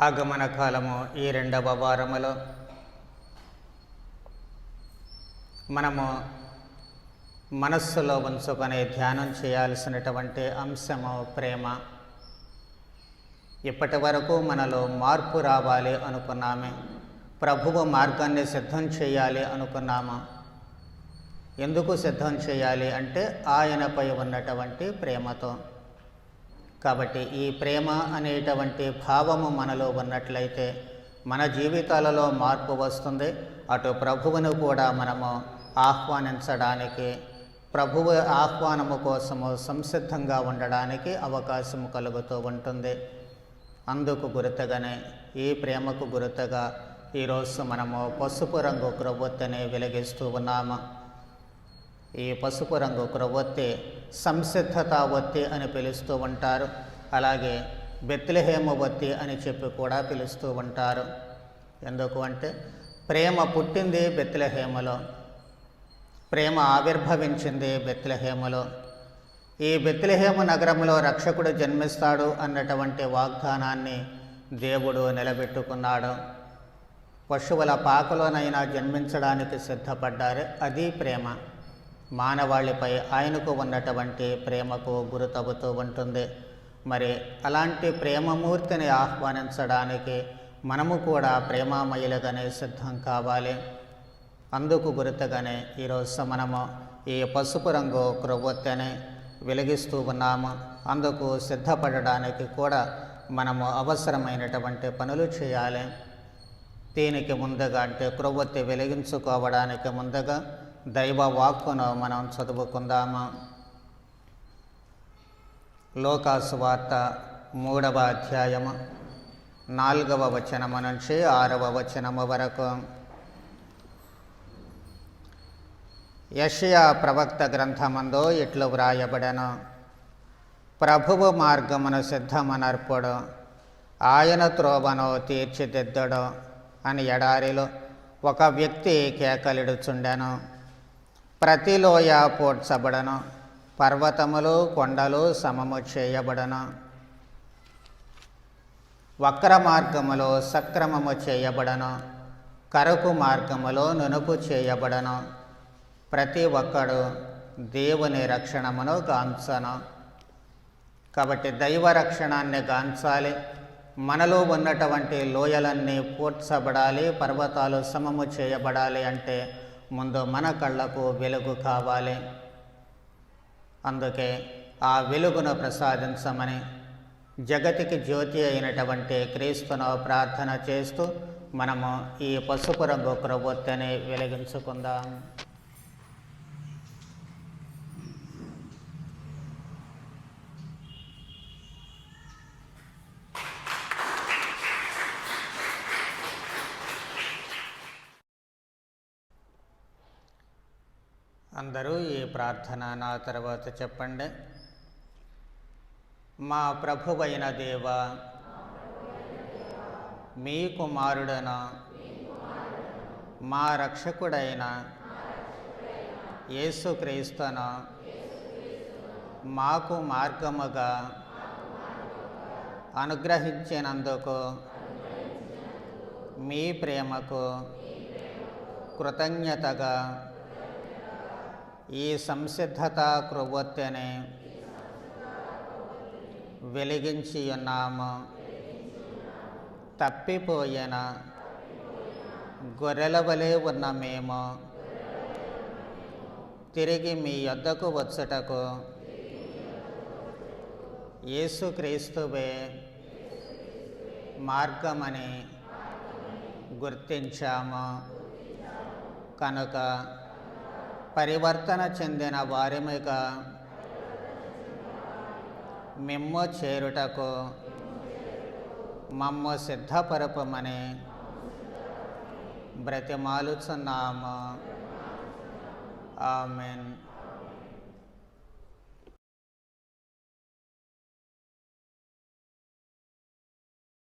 ఆగమన కాలము ఈ రెండవ వారములో మనము మనస్సులో ఉంచుకొని ధ్యానం చేయాల్సినటువంటి అంశము ప్రేమ. ఇప్పటి వరకు మనలో మార్పు రావాలి అనుకున్నామే. ప్రభువు మార్గాన్ని సిద్ధం చేయాలి అనుకున్నాము. ఎందుకు సిద్ధం చేయాలి అంటే ఆయనపై ఉన్నటువంటి ప్రేమతో. కాబట్టి ఈ ప్రేమ అనేటువంటి భావము మనలో ఉన్నట్లయితే మన జీవితాలలో మార్పు వస్తుంది. అటు ప్రభువును కూడా మనము ఆహ్వానించడానికి ప్రభువు ఆహ్వానము కోసము సంసిద్ధంగా ఉండడానికి అవకాశం కలుగుతూ ఉంటుంది. అందుకు గుర్తుగానే ఈ ప్రేమకు గుర్తుగా ఈరోజు మనము పసుపు రంగు క్రొవ్వొత్తిని వెలిగిస్తూ ఉన్నాము. ఈ పసుపు రంగు క్రొవ్వొత్తి సంసిద్ధత వత్తి అని పిలుస్తూ ఉంటారు. అలాగే బెత్లహేమ వత్తి అని చెప్పి కూడా పిలుస్తూ ఉంటారు. ఎందుకు అంటే ప్రేమ పుట్టింది బెత్లహేమలో ప్రేమ ఆవిర్భవించింది బెత్లహేమలో. ఈ బెత్లహేమ నగరంలో రక్షకుడు జన్మిస్తాడు అన్నటువంటి వాగ్దానాన్ని దేవుడు నిలబెట్టుకున్నాడు. పశువుల పాకలోనైనా జన్మించడానికి సిద్ధపడ్డారు. అది ప్రేమ. మానవాళిపై ఆయనకు ఉన్నటువంటి ప్రేమకు గురుతవుతూ ఉంటుంది. మరి అలాంటి ప్రేమమూర్తిని ఆహ్వానించడానికి మనము కూడా ప్రేమామయులుగానే సిద్ధం కావాలి. అందుకు గుర్తుగానే ఈరోజు మనము ఈ పసుపు రంగు క్రొవ్వొత్తిని వెలిగిస్తూ ఉన్నాము. అందుకు సిద్ధపడడానికి కూడా మనము అవసరమైనటువంటి పనులు చేయాలి. దీనికి ముందుగా అంటే క్రొవ్వొత్తి వెలిగించుకోవడానికి ముందుగా దైవ వాక్కును మనం చదువుకుందాము. లోకాసు వార్త మూడవ అధ్యాయము నాలుగవ వచనము నుంచి ఆరవ వచనము వరకు. యషియా ప్రవక్త గ్రంథమందు ఇట్లు వ్రాయబడను. ప్రభువు మార్గమును సిద్ధమనర్పుడు ఆయన త్రోవను తీర్చిదిద్దడు అని ఎడారిలో ఒక వ్యక్తి కేకలిడుచుండెను. ప్రతి లోయ పోడ్చబడను పర్వతములు కొండలు సమము చేయబడను. వక్ర మార్గములో సక్రమము చేయబడను. కరకు మార్గములో నునుపు చేయబడను. ప్రతి ఒక్కడు దేవుని రక్షణమును గాంచను. కాబట్టి దైవ రక్షణాన్ని గాంచాలి. మనలో ఉన్నటువంటి లోయలన్నీ పూడ్చబడాలి పర్వతాలు సమము చేయబడాలి అంటే ముందు మన కళ్ళకు వెలుగు కావాలి. అందుకే ఆ వెలుగును ప్రసాదించమని జగతికి జ్యోతి అయినటువంటి క్రీస్తును ప్రార్థన చేస్తూ మనము ఈ పసుపు రంగు క్రొవ్వొత్తిని వెలిగించుకుందాం. అందరూ ఈ ప్రార్థన నా తర్వాత చెప్పండి. మా ప్రభువైన దేవ మీ కుమారుడన మా రక్షకుడైన యేసుక్రీస్తున మాకు మార్గముగా అనుగ్రహించినందుకు మీ ప్రేమకు కృతజ్ఞతగా ఈ సంసిద్ధత క్రొవ్వొత్తిని వెలిగించి ఉన్నాము. తప్పిపోయిన గొర్రెల వలె ఉన్న మేము తిరిగి మీ యొద్దకు వచ్చుటకు యేసుక్రీస్తువే మార్గమని గుర్తించాము. కనుక పరివర్తన చెందిన వారిమిగా మిమ్ము చేరుటకు మమ్ము సిద్ధపరపమని బ్రతిమాలుచున్నాము. ఆమెన్.